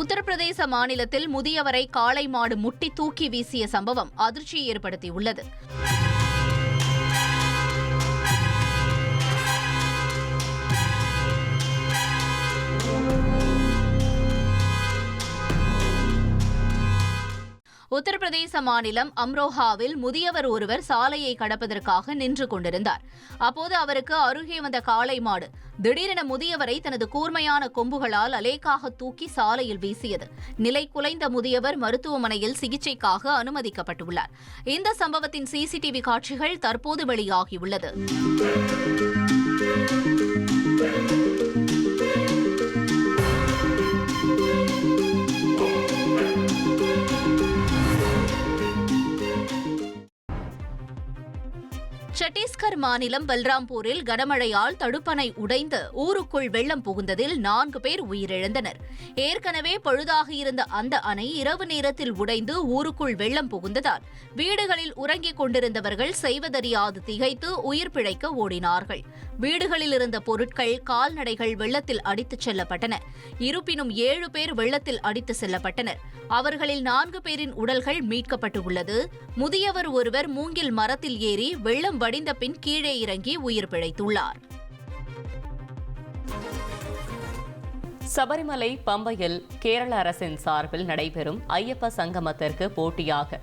உத்தரப்பிரதேச மாநிலத்தில் முதியவரை காளை மாடு முட்டி தூக்கி வீசிய சம்பவம் அதிர்ச்சியை ஏற்படுத்தியுள்ளது. உத்தரப்பிரதேச மாநிலம் அம்ரோஹாவில் முதியவர் ஒருவர் சாலையை கடப்பதற்காக நின்று கொண்டிருந்தார். அப்போது அவருக்கு அருகே வந்த காளை மாடு திடீரென முதியவரை தனது கூர்மையான கொம்புகளால் அலேக்காக தூக்கி சாலையில் வீசியது. நிலை குலைந்த முதியவர் மருத்துவமனையில் சிகிச்சைக்காக அனுமதிக்கப்பட்டுள்ளார். இந்த சம்பவத்தின் சிசிடிவி காட்சிகள் தற்போது வெளியாகியுள்ளது. சத்தீஸ்கர் மாநிலம் பல்ராம்பூரில் கனமழையால் தடுப்பணை உடைந்து ஊருக்குள் வெள்ளம் புகுந்ததில் நான்கு பேர் உயிரிழந்தனர். ஏற்கனவே பழுதாக இருந்த அந்த அணை இரவு நேரத்தில் உடைந்து ஊருக்குள் வெள்ளம் புகுந்ததால் வீடுகளில் உறங்கிக் கொண்டிருந்தவர்கள் செய்வதறியாது திகைத்து உயிர் பிழைக்க ஓடினார்கள். வீடுகளில் இருந்த பொருட்கள் கால்நடைகள் வெள்ளத்தில் அடித்துச் செல்லப்பட்டன. இருப்பினும் ஏழு பேர் வெள்ளத்தில் அடித்து செல்லப்பட்டனர். அவர்களில் நான்கு பேரின் உடல்கள் மீட்கப்பட்டுள்ளது. முதியவர் ஒருவர் மூங்கில் மரத்தில் ஏறி வெள்ளம் வடிந்த பின் கீழே இறங்கி உயிர் பிழைத்துள்ளார். சபரிமலை பம்பையில் கேரள அரசின் சார்பில் நடைபெறும் ஐயப்ப சங்கமத்திற்கு போட்டியாக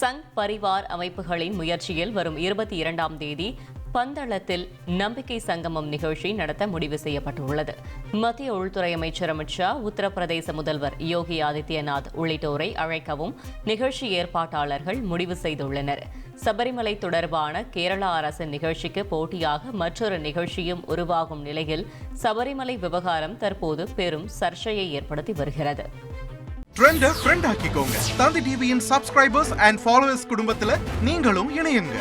சங் பரிவார் அமைப்புகளின் முயற்சியில் வரும் இருபத்தி இரண்டாம் தேதி பந்தளத்தில் நம்பிக்கை சங்கமம் நிகழ்ச்சி நடத்த முடிவு செய்யப்பட்டுள்ளது. மத்திய உள்துறை அமைச்சர் அமித் ஷா உத்தரப்பிரதேச முதல்வர் யோகி ஆதித்யநாத் உள்ளிட்டோரை அழைக்கவும் நிகழ்ச்சி ஏற்பாட்டாளர்கள் முடிவு செய்துள்ளனர். சபரிமலை தொடர்பான கேரள அரசின் நிகழ்ச்சிக்கு போட்டியாக மற்றொரு நிகழ்ச்சியும் உருவாகும் நிலையில் சபரிமலை விவகாரம் தற்போது பெரும் சர்ச்சையை ஏற்படுத்தி வருகிறது. ட்ரெண்ட ஃப்ரெண்ட் ஆக்கிக்கோங்க. தந்தி டிவியின் சப்ஸ்கிரைபர்ஸ் அண்ட் ஃபாலோவர்ஸ் குடும்பத்தில் நீங்களும் இணையுங்க.